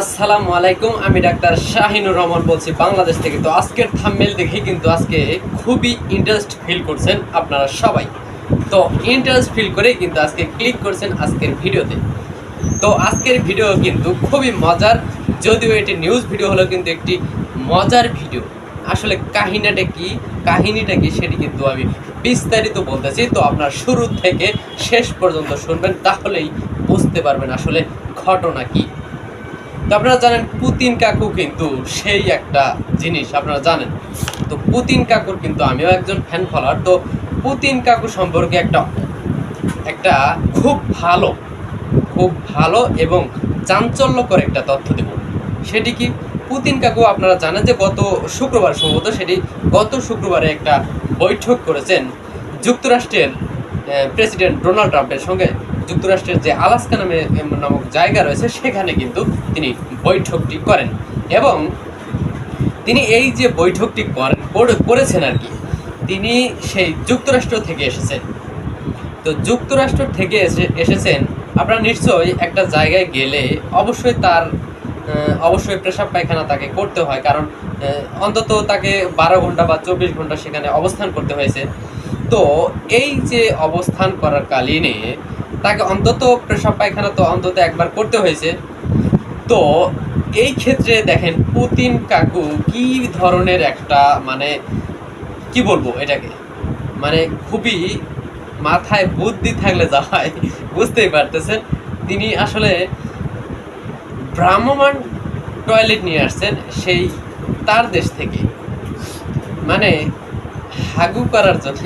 আসসালামু আলাইকুম, আমি ডাক্তার শাহিনুর রহমান বলছি বাংলাদেশ থেকে। তো আজকের থাম্বনেল দেখে কিন্তু আজকে খুবই ইন্টারেস্ট ফিল করছেন আপনারা সবাই। তো ইন্টারেস্ট ফিল করে কিন্তু আজকে ক্লিক করছেন আজকের ভিডিওতে। তো আজকের ভিডিও কিন্তু খুবই মজার, যদিও এটি নিউজ ভিডিও হলো কিন্তু একটি মজার ভিডিও আসলে কাহিনীটা কি কাহিনীটা কি সেটি কিন্তু আমি বিস্তারিত বলতেছি। তো আপনার শুরু থেকে শেষ পর্যন্ত শুনবেন, তাহলেই বুঝতে পারবেন আসলে ঘটনা কি। তো আপনারা জানেন, পুতিন কাকু কিন্তু সেই একটা জিনিস, আপনারা জানেন। তো পুতিন কাকুর কিন্তু আমিও একজন ফ্যান ফলার তো পুতিন কাকু সম্পর্কে একটা একটা খুব ভালো খুব ভালো এবং চাঞ্চল্যকর একটা তথ্য দেব। সেটি কি? পুতিন কাকু আপনারা জানেন যে গত শুক্রবার সম্ভবত সেটি গত শুক্রবারে একটা বৈঠক করেছেন যুক্তরাষ্ট্রের প্রেসিডেন্ট ডোনাল্ড ট্রাম্পের সঙ্গে। যুক্তরাষ্ট্রের যে আলাস্কা নামে নামক জায়গা রয়েছে, সেখানে কিন্তু তিনি বৈঠকটি করেন। এবং তিনি এই যে বৈঠকটি করেছেন আর কি, তিনি সেই যুক্তরাষ্ট্র থেকে এসেছেন। তো যুক্তরাষ্ট্র থেকে এসে, এসেছেন, আপনারা নিশ্চয়ই একটা জায়গায় গেলে অবশ্যই তার অবশ্যই পেশাব পায়খানা তাকে করতে হয়, কারণ অন্তত তাকে বারো ঘণ্টা বা চব্বিশ ঘণ্টা সেখানে অবস্থান করতে হয়েছে। তো এই যে অবস্থান করার কালীনে তাকে অন্তত পেশাব পায়খানা তো অন্তত একবার করতে হয়েছে। তো এই ক্ষেত্রে দেখেন, পুতিন কাকু কি ধরনের একটা মানে কি বলব এটাকে? মানে খুবই মাথায় বুদ্ধি থাকলে যা হয়, বুঝতেই পারতেছেন। তিনি আসলে ভ্রাম্যমান টয়লেট নিয়ে আসছেন সেই তার দেশ থেকে। মানে হাগু করার জন্য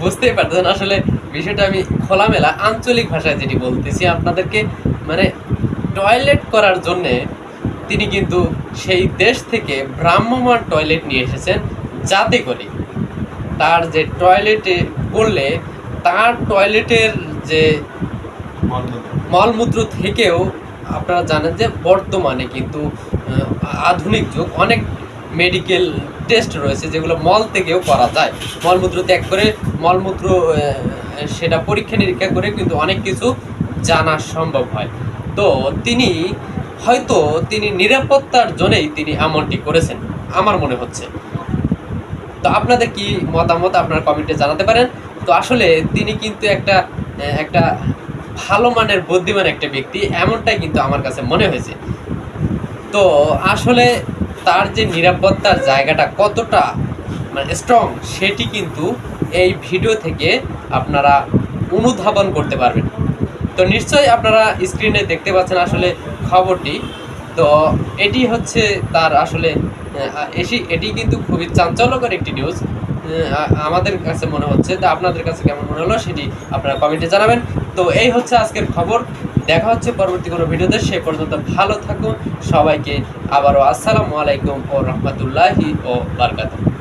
বুঝতেই পারতেছেন আসলে বিষয়টা আমি খোলামেলা আঞ্চলিক ভাষায় যেটি বলতেছি আপনাদেরকে মানে টয়লেট করার জন্যে তিনি কিন্তু সেই দেশ থেকে ভ্রাম্যমান টয়লেট নিয়ে এসেছেন যাতে করে তার যে টয়লেটে করলে তার টয়লেটের যে মলমূত্র। থেকেও আপনারা জানেন যে বর্তমানে কিন্তু আধুনিক যুগ অনেক মেডিকেল টেস্ট রয়েছে, যেগুলো মল থেকেও করা যায়। মলমূত্র ত্যাগ করে মলমূত্র সেটা পরীক্ষা নিরীক্ষা করে কিন্তু অনেক কিছু জানা সম্ভব হয়। তো তিনি হয়তো তিনি নিরাপত্তার জন্যই তিনি এমনটি করেছেন, আমার মনে হচ্ছে। তো আপনাদের কি মতামত আপনার কমেন্টে জানাতে পারেন। তো আসলে তিনি কিন্তু একটা একটা ভালো মানের, বুদ্ধিমান একটা ব্যক্তি, এমনটাই কিন্তু আমার কাছে মনে হয়েছে। তো আসলে তার যে নিরাপত্তার জায়গাটা কতটা মানে স্ট্রং সেটি কিন্তু এই ভিডিও থেকে আপনারা অনুধাবন করতে পারবেন। তো নিশ্চয়ই আপনারা স্ক্রিনে দেখতে পাচ্ছেন আসলে খবরটি। তো এটি হচ্ছে তার আসলে এটি এটি কিন্তু খুবই চাঞ্চল্যকর একটি নিউজ আমাদের কাছে মনে হচ্ছে, তো আপনাদের কাছে কেমন মনে হলো সেটি আপনারা কমেন্টে জানাবেন। তো এই হচ্ছে আজকের খবর। দেখা হচ্ছে পরবর্তী কোনো ভিডিওতে, সে পর্যন্ত ভালো থাকুন। সবাইকে আবারও আসসালামু আলাইকুম ও রহমতুল্লাহি ও বারকাতুহ।